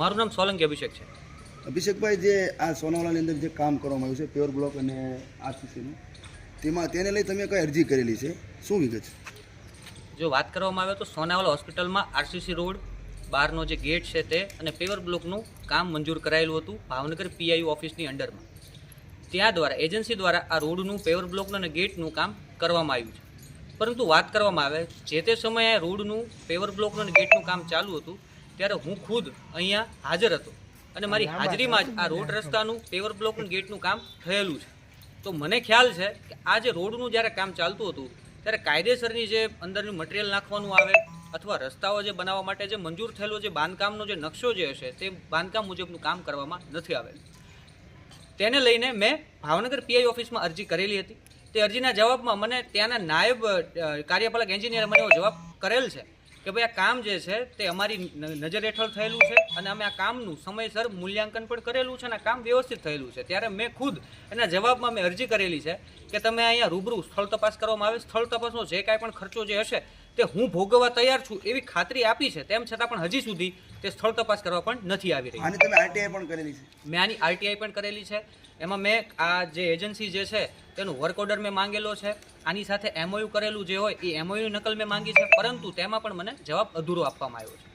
મારું નામ સોલંકી અભિષેક છે. અભિષેકભાઈ જે આ સોનાવાલાની અંદર જે કામ કરવામાં આવ્યું છે પ્યોર બ્લોક અને આરસીસીનું તેમાં તેને લઈ તમે કઈ અરજી કરેલી છે? શું વિગત જો વાત કરવામાં આવે તો સોનાવાલા હોસ્પિટલમાં આરસીસી રોડ બહારનો જે ગેટ છે તે અને પેવર બ્લોકનું કામ મંજૂર કરાયેલું હતું ભાવનગર પીઆઈયુ ઓફિસની અંડરમાં. ત્યાં દ્વારા એજન્સી દ્વારા આ રોડનું પેવર બ્લોકનું અને ગેટનું કામ કરવામાં આવ્યું છે. પરંતુ વાત કરવામાં આવે જે તે સમયે આ રોડનું પેવર બ્લોકનું અને ગેટનું કામ ચાલુ હતું ત્યારે હું ખુદ અહીંયા હાજર હતો. અને મારી હાજરીમાં જ આ રોડ રસ્તાનું પેવર બ્લોક ગેટનું કામ થયેલું છે. તો મને ખ્યાલ છે કે આ જે રોડનું જ્યારે કામ ચાલતું હતું ત્યારે કાયદેસરની જે અંદરનું મટીરિયલ નાખવાનું આવે અથવા રસ્તાઓ જે બનાવવા માટે જે મંજૂર થયેલો જે બાંધકામનો જે નકશો જે હશે તે બાંધકામ મુજબનું કામ કરવામાં નથી આવેલ. તેને લઈને મેં ભાવનગર પીઆઈ ઓફિસમાં અરજી કરેલી હતી. તે અરજીના જવાબમાં મને ત્યાંના નાયબ કાર્યપાલક એન્જિનિયરે મને એવો જવાબ કરેલ છે કે ભાઈ આ કામ જે છે તે અમારી નજર હેઠળ થયેલું છે અને અમે આ કામનું સમયસર મૂલ્યાંકન પણ કરેલું છે અને કામ વ્યવસ્થિત થયેલું છે. ત્યારે મેં ખુદ એના જવાબમાં મેં અરજી કરેલી છે કે તમે અહીંયા રૂબરૂ સ્થળ તપાસ કરવામાં આવે સ્થળ તપાસનો જે કાંઈ પણ ખર્ચો જે હશે તે હું ભોગવવા તૈયાર છું એવી ખાતરી આપી છે. તેમ છતાં પણ હજી સુધી તે સ્થળ તપાસ કરવા પણ નથી આવી રહી. અને તમે આરટીઆઈ પણ કરેલી છે. મેં આની આરટીઆઈ પણ કરેલી છે. એમાં મેં આ જે એજન્સી જે છે, તેનું વર્ક ઓર્ડર મેં માંગેલો છે. આની સાથે એમઓયુ કરેલું જે હોય, એ એમઓયુ નકલ મેં માંગી છે. પરંતુ તેમાં પણ મને જવાબ અધૂરો આપવામાં આવ્યો છે.